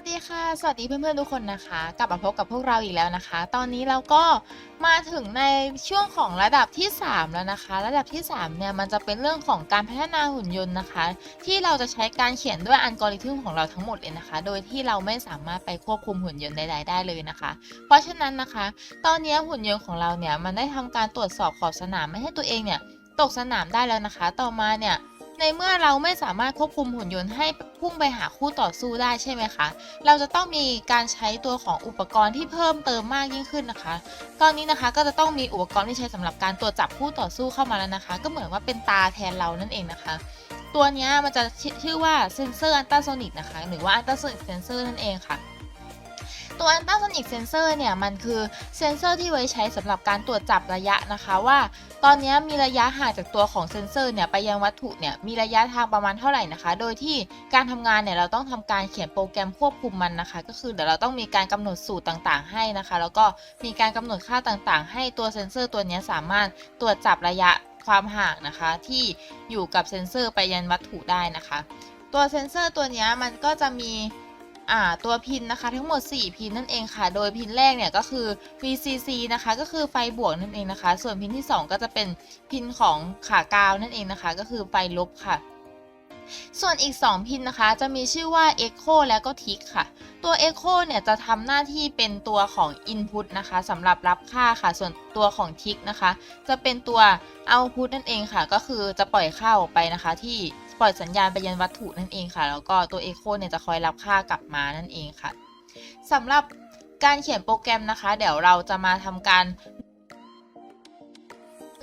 สวัสดีค่ะ สวัสดีเพื่อนๆทุกคนนะคะ กลับมาพบกับพวกเราอีกแล้วนะคะ ตอนนี้เราก็มาถึงในช่วงของระดับที่ 3 แล้วนะคะ ระดับที่3เนี่ยมันจะเป็นเรื่องของการพัฒนาหุ่นยนต์นะคะ ที่เราจะใช้การเขียนด้วยอัลกอริทึมของเราทั้งหมดเลยนะคะ โดยที่เราไม่สามารถไปควบคุมหุ่นยนต์ใดๆได้เลยนะคะ เพราะฉะนั้นนะคะ ตอนนี้หุ่นยนต์ของเราเนี่ยมันได้ทำการตรวจสอบขอบสนามไม่ให้ตัวเองเนี่ยตกสนามได้แล้วนะคะ ต่อมาเนี่ย ในเมื่อเราไม่สามารถควบคุมหุ่นยนต์ให้พุ่งไปหาคู่ต่อสู้ได้ใช่ไหมคะ เราจะต้องมีการใช้ตัวของอุปกรณ์ที่เพิ่มเติมมากยิ่งขึ้นนะคะ ตอนนี้นะคะก็จะต้องมีอุปกรณ์ที่ใช้สำหรับการตรวจจับคู่ต่อสู้เข้ามาแล้วนะคะ ก็เหมือนว่าเป็นตาแทนเรานั่นเองนะคะ ตัวนี้มันจะชื่อว่าเซนเซอร์อันตราโซนิกนะคะ หรือว่าอันตราโซนิกเซนเซอร์นั่นเองค่ะ ตัวอันตราโซนิกเซนเซอร์เนี่ย มันคือเซนเซอร์ที่ไว้ใช้สำหรับการตรวจจับระยะนะคะว่า ตอนนี้มีระยะห่างจากตัวของเซนเซอร์เนี่ยไปยังวัตถุเนี่ยมีระยะทางประมาณเท่าไหร่นะคะ โดยที่การทำงานเนี่ยเราต้องทำการเขียนโปรแกรมควบคุมมันนะคะ ก็คือเดี๋ยวเราต้องมีการกำหนดสูตรต่างๆ ให้นะคะ แล้วก็มีการกำหนดค่าต่างๆ ให้ตัวเซนเซอร์ตัวนี้สามารถตรวจจับระยะความห่างนะคะที่อยู่กับเซนเซอร์ไปยันวัตถุได้นะคะ ตัวเซนเซอร์ตัวนี้มันก็จะมี ตัวพินนะคะทั้งหมด 4 พินนั่นเองค่ะ โดยพินแรกเนี่ยก็คือ VCC นะคะก็คือไฟบวกนั่นเองนะคะ ส่วนพินที่ 2 ก็จะเป็นพินของขากาวนั่นเองนะคะ ก็คือไฟลบค่ะส่วนอีก 2 พินนะคะ จะมีชื่อว่า Echo และก็ Tick ค่ะ ตัว Echo เนี่ยจะทำหน้าที่เป็นตัวของ Input นะคะสำหรับรับค่าค่ะ ส่วนตัวของ Tick นะคะ จะเป็นตัว Output นั่นเองค่ะ ก็คือจะปล่อยค่าออกไปนะคะที่ ปล่อยสัญญาณไปยันวัตถุนั่นเองค่ะ แล้วก็ตัวเอโคเนี่ยจะคอยรับค่ากลับมานั่นเองค่ะสำหรับการเขียนโปรแกรมนะคะ เดี๋ยวเราจะมาทำการ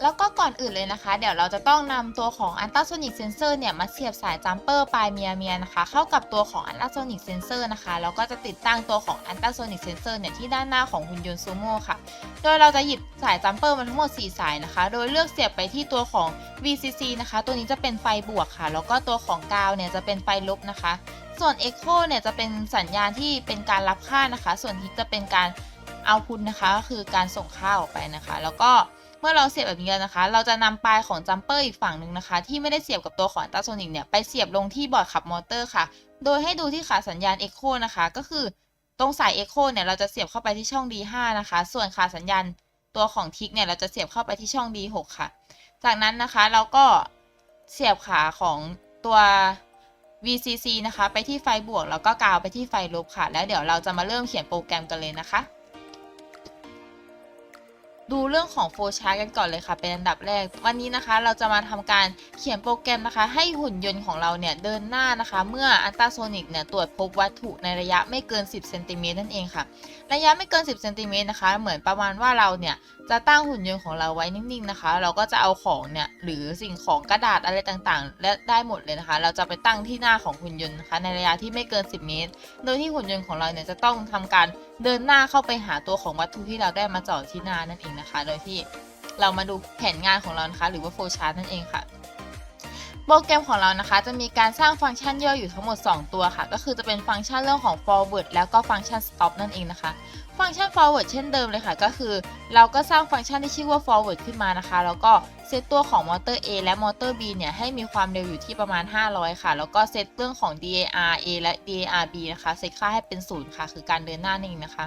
แล้วก็ก่อนอื่นเลยนะคะ เดี๋ยวเราจะต้องนำตัวของ ultrasonic sensor เนี่ยมาเสียบสายจัมเปอร์ปลายเมียเมียนะคะ เข้ากับตัวของ ultrasonic sensor นะคะแล้วก็จะติดตั้งตัวของ ultrasonic sensor เนี่ยที่ด้านหน้าของหุ่นยนต์ซูโม่ค่ะ โดยเราจะหยิบสายจัมเปอร์มาทั้งหมด 4 สายนะคะ โดยเลือกเสียบไปที่ตัวของ VCC นะคะ ตัวนี้จะเป็นไฟบวกค่ะ แล้วก็ตัวของกาวเนี่ยจะเป็นไฟลบนะคะ ส่วน Echo เนี่ยจะเป็นสัญญาณที่เป็นการรับค่านะคะ ส่วนทิกจะเป็นการเอาพุนนะคะก็คือการส่งค่าออกไปนะคะ แล้วก็ มื่อเราเสียบแบบนี้แล้วนะคะ เราจะนำปลายของจัมเปอร์อีกฝั่งหนึ่งนะคะ ที่ไม่ได้เสียบกับตัวของอัลตราโซนิกเนี่ยไปเสียบลงที่บอร์ดขับมอเตอร์ค่ะ โดยให้ดูที่ขาสัญญาณ Echo นะคะ ก็คือตรงสาย Echo เนี่ยเราจะเสียบเข้าไปที่ช่อง D5 นะคะ ส่วนขาสัญญาณตัวของทิกเนี่ยเราจะเสียบเข้าไปที่ช่อง D6 ค่ะ จากนั้นนะคะเราก็เสียบขาของตัว VCC นะคะ ไปที่ไฟบวก แล้วก็กาวไปที่ไฟลบค่ะ แล้วเดี๋ยวเราจะมาเริ่มเขียนโปรแกรมกันเลยนะคะ ดูเรื่องของโฟล์ชาร์กันก่อนเลยค่ะ เป็นอันดับแรก วันนี้นะคะเราจะมาทำการเขียนโปรแกรมนะคะ ให้หุ่นยนต์ของเราเนี่ยเดินหน้านะคะ เมื่ออัลตราโซนิกเนี่ยตรวจพบวัตถุในระยะไม่เกิน 10 เซนติเมตรนั่นเองค่ะระยะไม่เกิน 10เซนติเมตรนะคะ เหมือนประมาณว่าเราเนี่ยจะตั้งหุ่นยนต์ของเราไว้นิ่งๆนะคะ เราก็จะเอาของเนี่ยหรือสิ่งของกระดาษอะไรต่างๆ และได้หมดเลยนะคะ เราจะไปตั้งที่หน้าของหุ่นยนต์นะคะ ในระยะที่ไม่เกิน 10 เมตร โดยที่หุ่นยนต์ของเราเนี่ยจะต้องทำการเดินหน้าเข้าไปหาตัวของวัตถุที่เราได้มาจ่อที่หน้านั่นเองนะคะ โดยที่เรามาดูแผนงานของเรานะคะ หรือว่าโฟชาร์ตนั่นเองค่ะ โปรแกรมของเรานะคะ จะมีการสร้างฟังก์ชันย่อยอยู่ทั้งหมด 2 ตัวค่ะ ก็คือจะเป็นฟังก์ชันเรื่องของ forward แล้วก็ฟังก์ชัน stop นั่นเองนะคะ ฟังก์ชัน forward เช่นเดิมเลยค่ะ ก็คือ เราก็สร้างฟังก์ชันที่ชื่อว่า forward ขึ้นมานะคะ แล้วก็เซตตัวของมอเตอร์ A และมอเตอร์ B เนี่ยให้มีความเร็วอยู่ที่ประมาณ 500 ค่ะ แล้วก็เซตเรื่องของ DAR A และ DAR B นะคะ เซตค่าให้เป็น0ค่ะ คือการเดินหน้านั่นเองนะคะ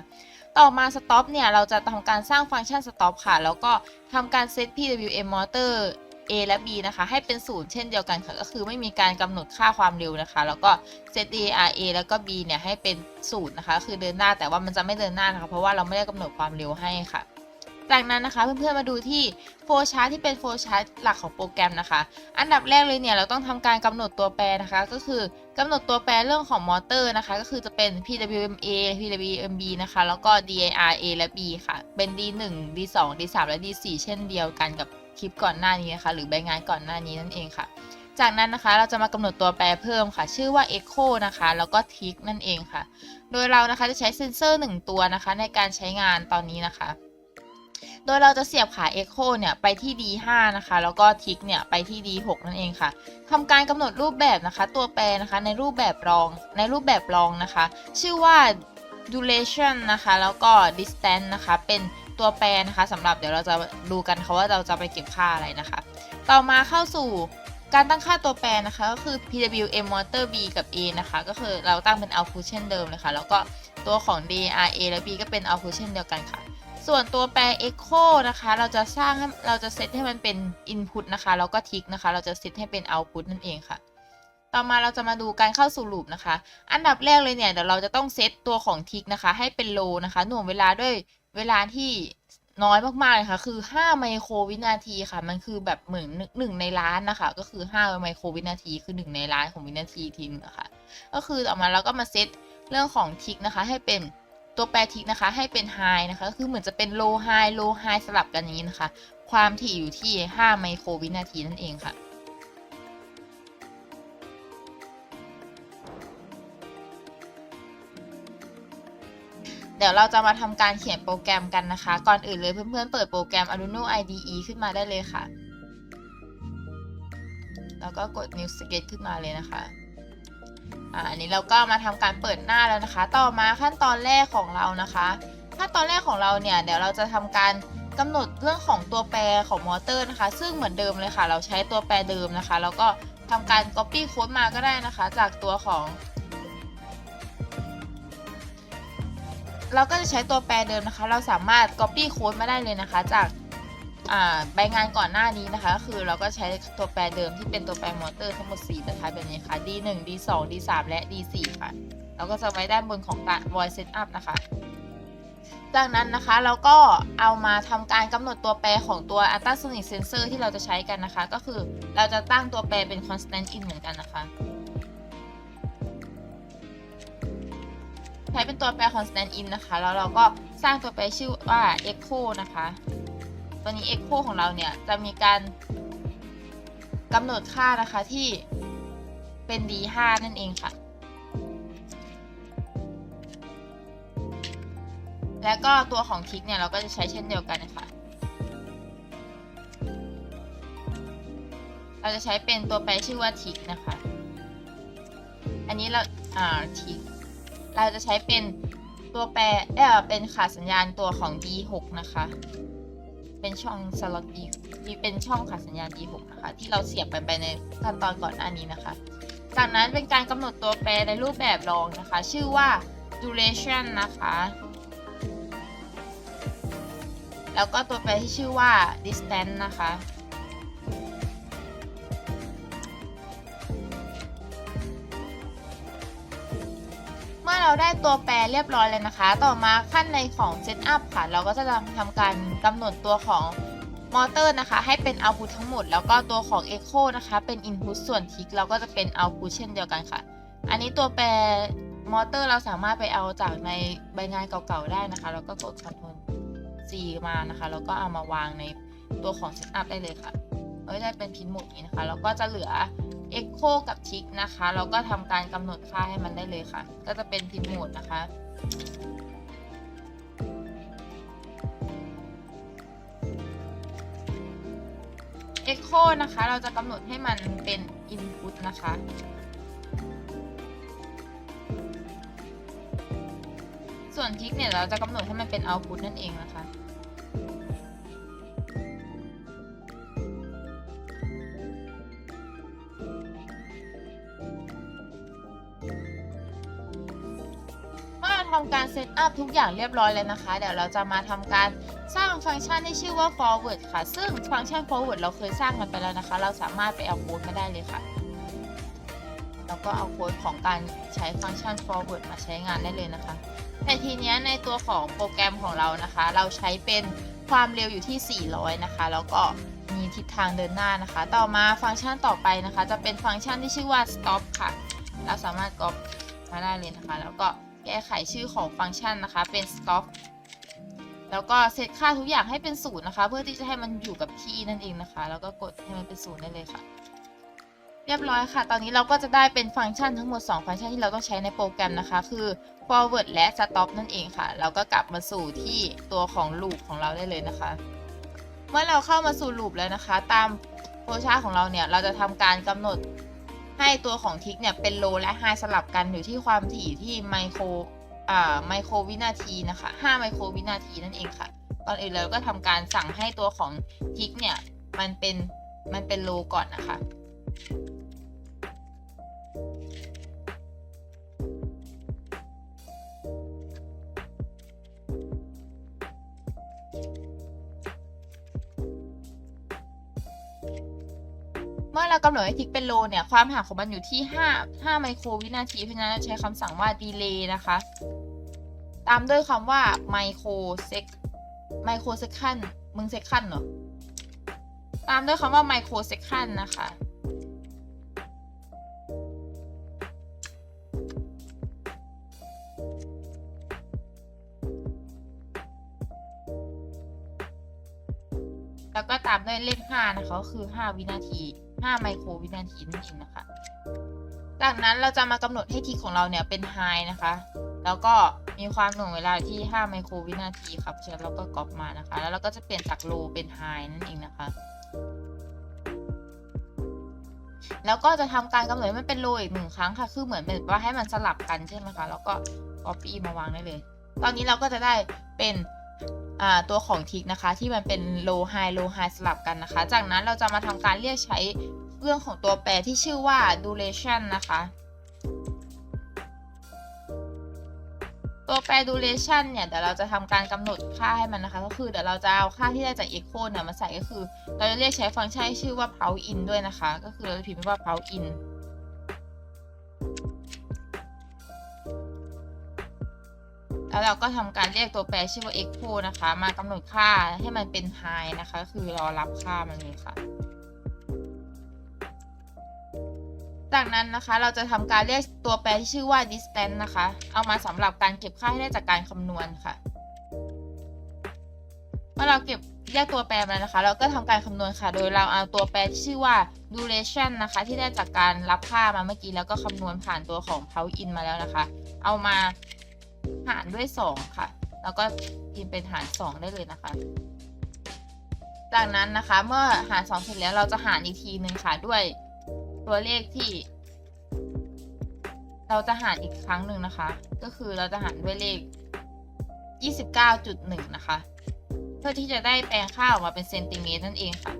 ต่อมา stop เนี่ย เราจะทำการสร้างฟังก์ชัน stop ค่ะ แล้วก็ทำการเซต PWM motor A และ B นะคะ ให้เป็นศูนย์เช่นเดียวกันค่ะ ก็คือไม่มีการกำหนดค่าความเร็วนะคะ แล้วก็เซต a ra แล้วก็ B เนี่ยให้เป็นศูนย์นะคะ คือเดินหน้าแต่ว่ามันจะไม่เดินหน้านะคะ เพราะว่าเราไม่ได้กำหนดความเร็วให้ค่ะ จากนั้นนะคะเพื่อนๆมาดูที่โฟล์ชาร์ตที่เป็นโฟล์ชาร์ตหลักของโปรแกรมนะคะ อันดับแรกเลยเนี่ยเราต้องทำการกำหนดตัวแปรนะคะ ก็คือกำหนดตัวแปรเรื่องของมอเตอร์นะคะ ก็คือจะเป็น PWMA PWMB นะคะ แล้วก็ DAR A และ B ค่ะ เป็น D1 D2 D3 และ D4 เช่นเดียวกันกับ คลิปก่อนหน้านี้นะคะหรือใบงานก่อนหน้านี้นั่นเองค่ะ จากนั้นนะคะเราจะมากำหนดตัวแปรเพิ่มค่ะ ชื่อว่า Echo นะคะ แล้วก็ Tick นั่นเองค่ะ โดยเรานะคะจะใช้เซนเซอร์ 1 ตัวนะคะ ในการใช้งานตอนนี้นะคะ โดยเราจะเสียบขา Echo เนี่ยไปที่ D5 นะคะ แล้วก็ Tick เนี่ยไปที่ D6 นั่นเองค่ะทำการกำหนดรูปแบบนะคะ ตัวแปรนะคะในรูปแบบรอง ในรูปแบบรองนะคะ ชื่อว่า duration นะคะ แล้วก็ distance นะคะ เป็น ตัวแปรนะคะสำหรับเดี๋ยวเราจะดูกันค่ะว่าเราจะไปเก็บค่าอะไรนะคะ ต่อมาเข้าสู่การตั้งค่าตัวแปรนะคะก็คือ pwm motor b กับ a นะคะ ก็คือเราตั้งเป็น output เช่นเดิมเลยค่ะแล้วก็ตัวของ dr a และ b ก็เป็น output เช่นเดียวกันค่ะ ส่วนตัวแปร echo นะคะ เราจะสร้างให้เราจะเซตให้มันเป็น input นะคะแล้วก็ tick นะคะ เราจะเซตให้เป็น output นั่นเองค่ะ ต่อมาเราจะมาดูการเข้าสู่ลูปนะคะ อันดับแรกเลยเนี่ยเดี๋ยวเราจะต้องเซตตัวของ tick นะคะ ให้เป็น low นะคะ หน่วงเวลาด้วย เวลาที่น้อยมากๆเลยค่ะ คือ5ไมโครวินาทีค่ะ มันคือแบบเหมือนหนึ่งในล้านนะคะ ก็คือ5ไมโครวินาทีคือ 1 ในล้านของวินาทีทีนึงนะคะ ก็คือต่อมาเราก็มาเซตเรื่องของทิกนะคะ ให้เป็นตัวแปรทิกนะคะ ให้เป็น high นะคะ คือเหมือนจะเป็น low high low high สลับกันอย่างนี้นะคะ ความถี่อยู่ที่ 5 ไมโครวินาทีนั่นเองค่ะ เดี๋ยวเราจะมาทำการเขียนโปรแกรมกันนะคะ ก่อนอื่นเลยเพื่อนๆเปิดโปรแกรม Arduino IDE ขึ้นมาได้เลยค่ะ แล้วก็กด New Sketch ขึ้นมาเลยนะคะอันนี้เราก็มาทำการเปิดหน้าแล้วนะคะ ต่อมาขั้นตอนแรกของเรานะคะขั้นตอนแรกของเราเนี่ยเดี๋ยวเราจะทำการกำหนดเรื่องของตัวแปรของมอเตอร์นะคะ ซึ่งเหมือนเดิมเลยค่ะ เราใช้ตัวแปรเดิมนะคะ แล้วก็ทำการ Copy Code มาก็ได้นะคะ จากตัวของ เราก็จะใช้ตัวแปรเดิมนะคะ เราสามารถ Copy Code มาได้เลยนะคะ จากใบงานก่อนหน้านี้นะคะก็คือเราก็ใช้ตัวแปรเดิมที่เป็นตัวแปรมอเตอร์ทั้งหมด4ประทัดแบบนี้ค่ะ D1 D2 D3 และ D4 ค่ะ เราก็จะไว้ด้านบนของการ voice setup นะคะ จากนั้นนะคะเราก็เอามาทำการกำหนดตัวแปรของตัว ultrasonic sensor ที่เราจะใช้กันนะคะ ก็คือเราจะตั้งตัวแปรเป็น constant in เหมือนกันนะคะ ใช้เป็นตัวแปร constant in นะคะ แล้วเราก็สร้างตัวแปรชื่อว่า echo นะคะ ตัวนี้ echo ของเราเนี่ยจะมีการกำหนดค่านะคะที่เป็น d5 นั่นเองค่ะ แล้วก็ตัวของทิกเนี่ยเราก็จะใช้เช่นเดียวกันนะคะเราจะใช้เป็นตัวแปรชื่อว่าทิกนะคะ อันนี้เราอ่าทิก เราจะใช้เป็นตัวแปรเออเป็นขาดสัญญาณตัวของ D6 นะคะ เป็นช่องสล็อต D เป็นช่องขาดสัญญาณ D6 นะคะ ที่เราเสียบไปไปในขั้นตอนก่อนหน้านี้นะคะ จากนั้นเป็นการกำหนดตัวแปรในรูปแบบรองนะคะ ชื่อว่า duration นะคะ แล้วก็ตัวแปรที่ชื่อว่า distance นะคะ เราได้ตัวแปรเรียบร้อยเลยนะคะ ต่อมาขั้นในของ Setup ค่ะ เราก็จะทำการกำหนดตัวของมอเตอร์นะคะ ให้เป็น Output ทั้งหมด แล้วก็ตัวของ Echo นะคะ เป็น Input ส่วน Tick เราก็จะเป็น Output เช่นเดียวกันค่ะ อันนี้ตัวแปรมอเตอร์เราสามารถไปเอาจากในใบงานเก่าๆได้นะคะ แล้วก็กด Ctrl C มานะคะ แล้วก็เอามาวางในตัวของ Setup ได้เลยค่ะก็จะเป็นพินหมดนี้นะคะ แล้วก็จะเหลือ Echo กับ Tick นะคะ เราก็ทำการกำหนดค่าให้มันได้เลยค่ะ ก็จะเป็นพินโหมดนะคะ Echo นะคะ เราจะกำหนดให้มันเป็น Input นะคะส่วน Tick เนี่ยเราจะกำหนดให้มันเป็น Output นั่นเองนะคะ การเซตอัพทุกอย่างเรียบร้อยแล้วนะคะ เดี๋ยวเราจะมาทำการสร้างฟังก์ชันที่ชื่อว่า forward ค่ะ ซึ่งฟังก์ชัน forward เราเคยสร้างมันไปแล้วนะคะ เราสามารถไปเอาโค้ดมาได้เลยค่ะ แล้วก็เอาโค้ดของการใช้ฟังก์ชัน forward มาใช้งานได้เลยนะคะ แต่ทีเนี้ยในตัวของโปรแกรมของเรานะคะ เราใช้เป็นความเร็วอยู่ที่ 400 นะคะ แล้วก็มีทิศทางเดินหน้านะคะ ต่อมาฟังก์ชันต่อไปนะคะ จะเป็นฟังก์ชันที่ชื่อว่า stop ค่ะ เราสามารถก๊อปมาได้เลยนะคะ แล้วก็ แก้ไขชื่อของฟังก์ชันนะคะ เป็น stop แล้วก็เซตค่าทุกอย่างให้เป็นศูนย์นะคะ เพื่อที่จะให้มันอยู่กับที่นั่นเองนะคะ แล้วก็กดให้มันเป็นศูนย์ได้เลยค่ะ เรียบร้อยค่ะ ตอนนี้เราก็จะได้เป็นฟังก์ชันทั้งหมด 2 ฟังก์ชันที่เราต้องใช้ในโปรแกรมนะคะ คือ forward และ stop นั่นเองค่ะ เราก็กลับมาสู่ที่ตัวของ loop ของเราได้เลยนะคะ เมื่อเราเข้ามาสู่ loop แล้วนะคะ ตามโฟล์ชาของเราเนี่ย เราจะทำการกำหนด ให้ตัวของทิกเนี่ยเป็นโลและไฮสลับกันอยู่ที่ความถี่ที่ไมโครไมโครวินาทีนะคะ5ไมโครวินาทีนั่นเองค่ะก่อนอื่นเราก็ทำการสั่งให้ตัวของทิกเนี่ยมันเป็นมันเป็นโลก่อนนะคะ เรากำหนดให้ทิกเป็นโลเนี่ย ความห่างของมันอยู่ที่ 5 5 ไมโครวินาที เพราะฉะนั้นเราใช้คำสั่งว่า delay นะคะ ตามด้วยคำว่า microsec microsecond มึง second เหรอ ตามด้วยคำว่า microsecond นะคะ แล้วก็ตามด้วยเลข 5 นะคะ ก็คือ 5 วินาที 5 ไมโครวินาทีนั่นเองนะคะ จากนั้นเราจะมากำหนดให้ทีของเราเนี่ยเป็น high นะคะ แล้วก็มีความหน่วงเวลาที่ 5 ไมโครวินาทีครับเพราะฉะนั้นเราก็ก๊อปมานะคะ แล้วเราก็จะเปลี่ยนจาก low เป็น high นั่นเองนะคะ แล้วก็จะทำการกำหนดให้มันเป็น low อีกหนึ่งครั้งค่ะ คือเหมือนแบบว่าให้มันสลับกันใช่ไหมคะ แล้วก็ copy มาวางได้เลย ตอนนี้เราก็จะได้เป็น ตัวของทิกนะคะ ที่มันเป็น low high low high สลับกันนะคะ จากนั้นเราจะมาทำการเรียกใช้เรื่องของตัวแปรที่ชื่อว่า duration นะคะ ตัวแปร duration เนี่ยเดี๋ยวเราจะทำการกำหนดค่าให้มันนะคะ ก็คือเดี๋ยวเราจะเอาค่าที่ได้จาก echo เนี่ยมาใส่ก็คือ เราจะเรียกใช้ฟังก์ชันที่ชื่อว่า pout in ด้วยนะคะ ก็คือเราจะพิมพ์ว่า pout in แล้วเราก็ทำการเรียกตัวแปรชื่อว่า echo นะคะ มากำหนดค่าให้มันเป็น high นะคะ คือรอรับค่ามันเลยค่ะ จากนั้นนะคะเราจะทำการเรียกตัวแปรที่ชื่อว่า distance นะคะ เอามาสำหรับการเก็บค่าให้ได้จากการคำนวณค่ะเมื่อเราเก็บแยกตัวแปรมาแล้วนะคะ เราก็ทำการคำนวณค่ะ โดยเราเอาตัวแปรที่ชื่อว่า duration นะคะ ที่ได้จากการรับค่ามาเมื่อกี้แล้วก็คำนวณผ่านตัวของ pout in มาแล้วนะคะ เอามา หารด้วย 2 ค่ะ แล้วก็พิมพ์เป็นหาร 2 ได้เลยนะคะ จากนั้นนะคะ เมื่อหาร 2 เสร็จแล้วเราจะหารอีกทีหนึ่งค่ะด้วยตัวเลขที่ เราจะหารอีกครั้งหนึ่งนะคะ ก็คือเราจะหารด้วยเลข 29.1 นะคะ เพื่อที่จะได้แปลงค่าออกมาเป็นเซนติเมตรนั่นเองค่ะ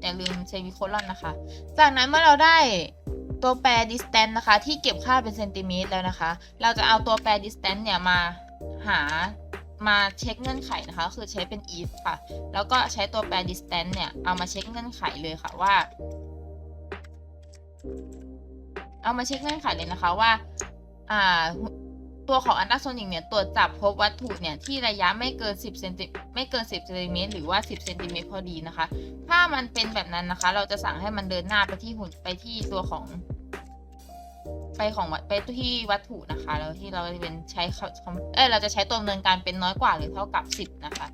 อย่าลืมเซมิโคลอนนะคะ จากนั้นเมื่อเราได้ ตัวแปร distance นะคะ ที่เก็บค่าเป็นเซนติเมตรแล้วนะคะ เราจะเอาตัวแปร distance เนี่ยมาหามาเช็คเงื่อนไขนะคะ คือใช้เป็น if ค่ะ แล้วก็ใช้ตัวแปร distance เนี่ย เอามาเช็คเงื่อนไขเลยค่ะว่า เอามาเช็คเงื่อนไขเลยนะคะว่า อ่า ตัวของอันตราโซนิกเนี่ย ตรวจจับพบวัตถุเนี่ย ที่ระยะไม่เกิน 10เซนติไม่เกิน 10เซนติเมตรหรือว่า 10เซนติเมตรพอดีนะคะ ถ้ามันเป็นแบบนั้นนะคะ เราจะสั่งให้มันเดินหน้าไปที่หุ่นไปที่ตัวของ ไปของวัดไปที่วัตถุนะคะ แล้วที่เราจะเป็นใช้คำเออเราจะใช้ตัวดำเนินการเป็นน้อยกว่าหรือเท่ากับ 10 นะคะ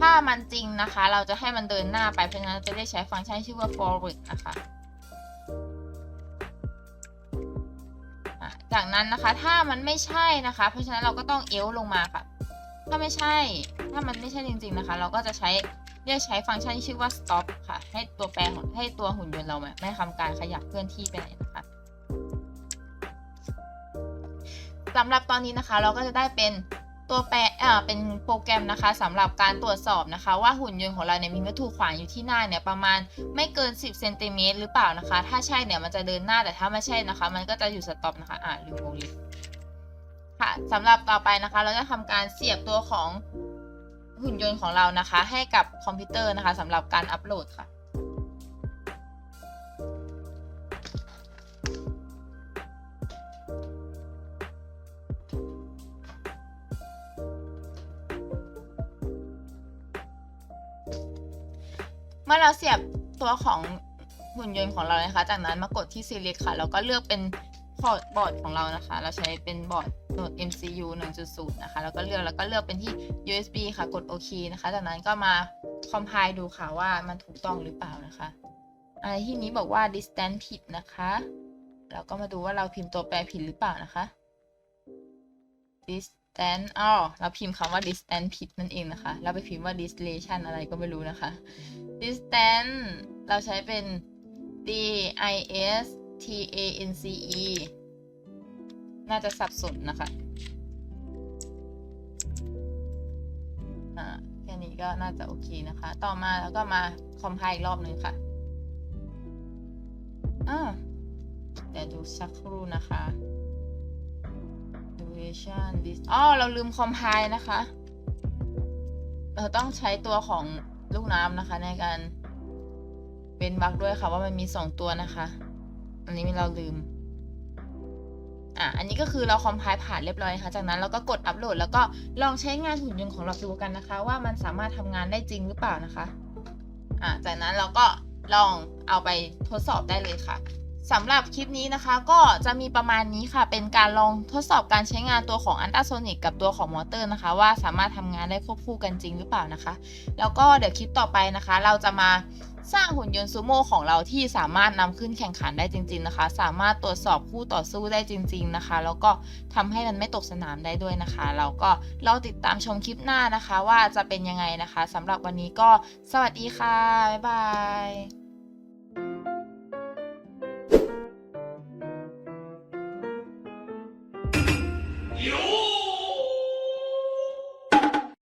ถ้ามันจริงนะคะ เราจะให้มันเดินหน้าไปเพราะฉะนั้นจะได้ใช้ฟังก์ชันชื่อว่า forward นะคะจากนั้นนะคะถ้ามันไม่ใช่นะคะ เพราะฉะนั้นเราก็ต้องเอลลงมาค่ะ ถ้าไม่ใช่ถ้ามันไม่ใช่จริง ๆนะคะ เราก็จะใช้ เรียกใช้ฟังก์ชันที่ชื่อว่า stop ค่ะ ให้ตัวแปรของให้ตัวหุ่นยนต์เราไม่ทำการขยับเคลื่อนที่ไปไหนนะคะสำหรับตอนนี้นะคะเราก็จะได้เป็นตัวแปรอ่าเป็นโปรแกรมนะคะสำหรับการตรวจสอบนะคะ ว่าหุ่นยนต์ของเราเนี่ยมีวัตถุขวางอยู่ที่หน้าเนี่ยประมาณไม่เกิน 10เซนติเมตรหรือเปล่านะคะ ถ้าใช่เนี่ยมันจะเดินหน้าแต่ถ้าไม่ใช่นะคะ มันก็จะอยู่สต็อปนะคะอ่าลืมวงเล็บค่ะสำหรับต่อไปนะคะ เราจะทำการเสียบตัวของ หุ่นยนต์ของเรานะคะ ให้กับคอมพิวเตอร์นะคะสำหรับการอัปโหลดค่ะเมื่อเราเสียบตัวของหุ่นยนต์ของเรานะคะ จากนั้นมากดที่ select ค่ะ แล้วก็เลือกเป็น พอร์ตบอร์ดของเรานะคะ เราใช้เป็นบอร์ด Node MCU 1.0 นะคะ แล้วก็เลือกแล้วก็เลือกเป็นที่ USB ค่ะ กดโอเคนะคะ จากนั้นก็มา compile ดูค่ะว่ามันถูกต้องหรือเปล่านะคะอะไรที่นี้บอกว่า distance ผิดนะคะ เราก็มาดูว่าเราพิมพ์ตัวแปรผิดหรือเปล่านะคะ distance อ๋อเราพิมพ์คำว่า distance ผิดนั่นเองนะคะ เราไปพิมพ์ว่า distillation อะไรก็ไม่รู้นะคะ distance เราใช้เป็น d i s t a n c e น่าจะสับสนนะคะ อ่า แค่นี้ก็น่าจะโอเคนะคะ ต่อมาแล้วก็มาคอมไพล์อีกรอบหนึ่งค่ะอ่าเดี๋ยวดูสักครู่นะคะ duration this อ๋อ เราลืมคอมไพล์นะคะ เราต้องใช้ตัวของลูกน้ำนะคะในการเป็นบักด้วยค่ะว่ามันมีสองตัวนะคะ อันนี้เราลืม อะ อันนี้ก็คือเราคอมไพล์ผ่านเรียบร้อยนะคะ จากนั้นเราก็กดอัปโหลด แล้วก็ลองใช้งานหุ่นยนต์ของเราดูกันนะคะ ว่ามันสามารถทำงานได้จริงหรือเปล่านะคะ อะ จากนั้นเราก็ลองเอาไปทดสอบได้เลยค่ะ สำหรับคลิปนี้นะคะก็จะมีประมาณนี้ค่ะ เป็นการลองทดสอบการใช้งานตัวของอันตราโซนิกกับตัวของมอเตอร์นะคะ ว่าสามารถทำงานได้ควบคู่กันจริงหรือเปล่านะคะ แล้วก็เดี๋ยวคลิปต่อไปนะคะ เราจะมาสร้างหุ่นยนต์ซูโม่ของเราที่สามารถนำขึ้นแข่งขันได้จริง ๆนะคะ สามารถตรวจสอบคู่ต่อสู้ได้จริง ๆนะคะ แล้วก็ทำให้มันไม่ตกสนามได้ด้วยนะคะ เราก็รอติดตามชมคลิปหน้านะคะ ว่าจะเป็นยังไงนะคะสำหรับวันนี้ก็สวัสดีค่ะบ๊ายบาย